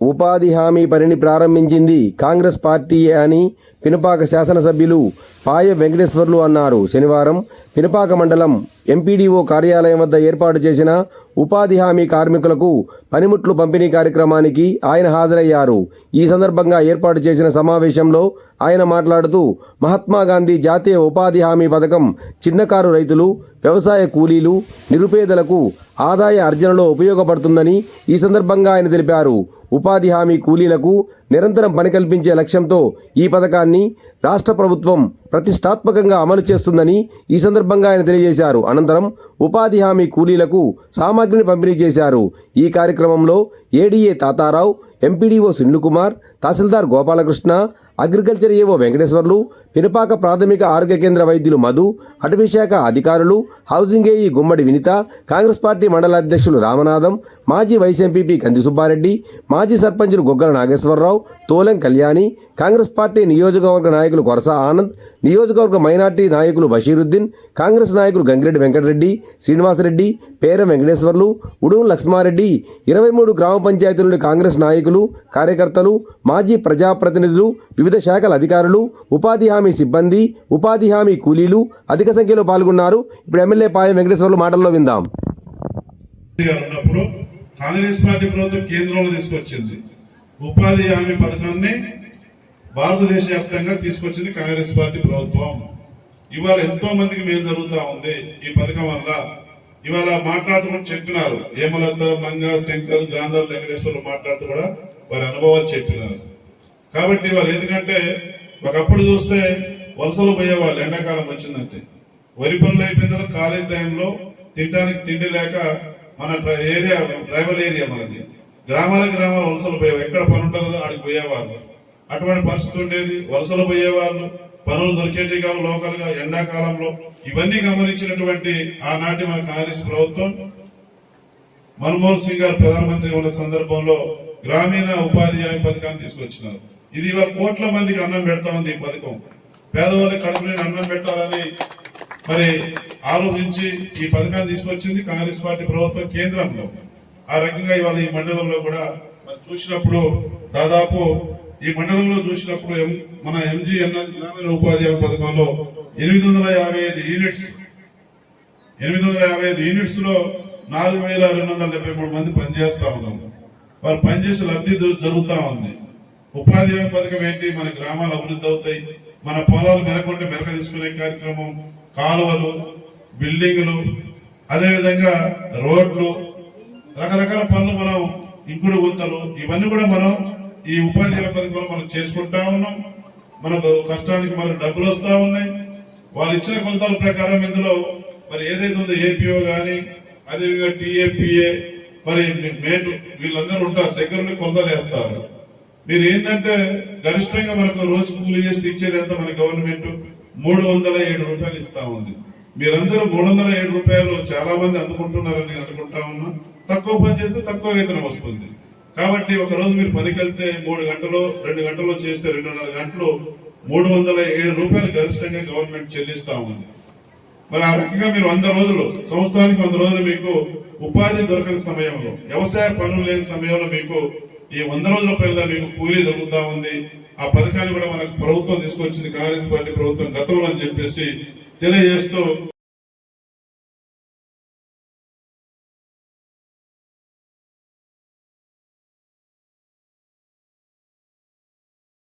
ఉపాధి హామీ పనిని ప్రారంభించింది కాంగ్రెస్ పార్టీ అని పినపాక శాసనసభ్యులు పాయ వెంకటేశ్వర్లు అన్నారు. శనివారం పినపాక మండలం ఎంపీడీఓ కార్యాలయం వద్ద ఏర్పాటు చేసిన ఉపాధి హామీ కార్మికులకు పనిముట్లు పంపిణీ కార్యక్రమానికి ఆయన హాజరయ్యారు. ఈ సందర్భంగా ఏర్పాటు చేసిన సమావేశంలో ఆయన మాట్లాడుతూ మహాత్మాగాంధీ జాతీయ ఉపాధి హామీ పథకం చిన్నకారు రైతులు వ్యవసాయ కూలీలు నిరుపేదలకు ఆదాయ అర్జనలో ఉపయోగపడుతుందని ఈ సందర్భంగా ఆయన తెలిపారు. ఉపాధి హామీ కూలీలకు నిరంతరం పని కల్పించే లక్ష్యంతో ఈ పథకాన్ని రాష్ట్ర ప్రభుత్వం ప్రతిష్టాత్మకంగా అమలు చేస్తుందని ఈ సందర్భంగా ఆయన తెలియజేశారు. అనంతరం ఉపాధి హామీ కూలీలకు సామాగ్రిని పంపిణీ చేశారు. ఈ కార్యక్రమంలో ADA Tatarao MPDO Sunil tahsildar Gopalakrishna agriculture AO Venkateswarlu Pinapaka ప్రాథమిక ఆరోగ్య కేంద్ర వైద్యులు మధు అటవీశాఖ అధికారులు housing AE Gummadi Vinitha Congress party మండల అధ్యక్షులు రామనాథం మాజీ వైస్ ఎంపీపీ కంది సుబ్బారెడ్డి మాజీ సర్పంచులు గొగ్గల నాగేశ్వరరావు తోలెం కళ్యాణి కాంగ్రెస్ పార్టీ నియోజకవర్గ నాయకులు కొరస ఆనంద్ నియోజకవర్గ మైనార్టీ నాయకులు బషీరుద్దీన్ కాంగ్రెస్ నాయకులు గంగిరెడ్డి వెంకటరెడ్డి శ్రీనివాసరెడ్డి పేరం వెంకటేశ్వర్లు ఉడుం లక్ష్మారెడ్డి ఇరవై మూడు గ్రామ పంచాయతీల నుండి కాంగ్రెస్ నాయకులు కార్యకర్తలు మాజీ ప్రజాప్రతినిధులు వివిధ శాఖల అధికారులు ఉపాధి హామీ సిబ్బంది ఉపాధి హామీ కూలీలు అధిక సంఖ్యలో పాల్గొన్నారు. ఇప్పుడు ఎమ్మెల్యే పాయం వెంకటేశ్వర్లు మాటల్లో విందాం. ఉన్నప్పుడు కాంగ్రెస్ పార్టీ ప్రభుత్వం కేంద్రంలో తీసుకొచ్చింది. ఉపాధి హామీ పథకాన్ని భారతదేశ వ్యాప్తంగా తీసుకొచ్చింది కాంగ్రెస్ పార్టీ ప్రభుత్వం. ఇవాళ ఎంతో మందికి మేలు జరుగుతూ ఉంది ఈ పథకం వల్ల. ఇవాళ మాట్లాడుతూ కూడా చెప్పినారు. హేమలత మంగ శంకర్ గాంధర్ వెంకటేశ్వర్లు మాట్లాడుతూ కూడా వారి అనుభవాలు చెప్పినారు. కాబట్టి వాళ్ళు ఎందుకంటే ఒకప్పుడు చూస్తే వలసలు పోయేవాళ్ళు ఎండాకాలం వచ్చిందంటే. వరి పనులు అయిపోయిన తర్వాత కాలేజ్ టైంలో తినడానికి తిండి లేక మన ఏరియా ట్రైబల్ ఏరియా మనది. గ్రామాల గ్రామాల వలసలు పోయేవారు ఎక్కడ పని ఉంటుందో ఆడికి పోయేవాళ్ళు. అటువంటి పరిస్థితి ఉండేది. వలసలు పోయేవాళ్ళు. పనులు దొరికేటివి కావు లోకల్గా. ఎండాకాలంలో ఇవన్నీ గమనించినటువంటి ఆనాటి మన కాంగ్రెస్ ప్రభుత్వం. మన్మోహన్ సింగ్ గారు ప్రధానమంత్రిగా ఉన్న సందర్భంలో గ్రామీణ ఉపాధి హామీ పథకాన్ని తీసుకొచ్చినారు. ఇది ఇవాళ కోట్ల మందికి అన్నం పెడతా ఉంది ఈ పథకం. పేదవాళ్ళకి కడుపు అన్నం పెట్టాలని మరి ఆలోచించి ఈ పథకాన్ని తీసుకొచ్చింది కాంగ్రెస్ పార్టీ ప్రభుత్వం కేంద్రంలో. ఆ రకంగా ఇవాళ ఈ మండలంలో కూడా మరి చూసినప్పుడు దాదాపు ఈ మండలంలో చూసినప్పుడు మన ఎంజీఎన్ఎల్ గ్రామీణ ఉపాధి హామీ పథకంలో ఎనిమిది వందల యాభై ఐదు యూనిట్స్ ఎనిమిది వందల యాభై ఐదు యూనిట్స్లో నాలుగు వేల రెండు వందల డెబ్బై మూడు మంది పనిచేస్తా ఉన్నారు వారు పనిచేసే లబ్ధి జరుగుతూ ఉంది. ఉపాధి హామీ పథకం ఏంటి? మన గ్రామాలు అభివృద్ధి అవుతాయి. మన పొలాలు మెరకుంటే మెరక తీసుకునే కార్యక్రమం కాలువలు బిల్డింగులు అదేవిధంగా రోడ్లు రకరకాల పనులు మనం ఇంకుడు గుంతలు ఇవన్నీ కూడా మనం ఈ ఉపాధి పథకంలో మనం చేసుకుంటా ఉన్నాం. మనకు కష్టానికి మనకు డబ్బులు వస్తూ ఉన్నాయి. వాళ్ళు ఇచ్చిన కొలతల ప్రకారం ఇందులో మరి ఏదైతే ఉందో ఏపీఓ కానీ అదేవిధంగా టీఏపీఏ మరి మేటు వీళ్ళందరూ ఉంటారు దగ్గర నుండి మీరు ఏంటంటే గరిష్టంగా మనకు రోజు కూలీ చేసి ఇచ్చేది ఎంత మన గవర్నమెంట్ మూడు వందల ఏడు రూపాయలు ఇస్తా ఉంది. మీరందరూ మూడు వందల ఏడు రూపాయలు చాలా మంది అందుకుంటున్నారని నేను అనుకుంటా ఉన్నా. తక్కువ పని చేస్తే తక్కువ వేతనం వస్తుంది. కాబట్టి ఒక రోజు మీరు పనికి వెళ్తే మూడు గంటలు రెండు గంటలు చేస్తే రెండున్నర గంటలు మూడు వందల ఏడు రూపాయలు గరిష్టంగా గవర్నమెంట్ చెల్లిస్తా ఉంది. మరి ఆ రకంగా మీరు వంద రోజులు సంవత్సరానికి వంద రోజులు మీకు ఉపాధి దొరకని సమయంలో వ్యవసాయ పనులు లేని సమయంలో మీకు ఈ వంద రోజుల పైన మీకు కూలీ దొరుకుతా ఉంది. ఆ పథకాన్ని కూడా మనకు ప్రభుత్వం తీసుకొచ్చింది కాంగ్రెస్ పార్టీ ప్రభుత్వం గతంలో అని చెప్పేసి తెలియజేస్తూ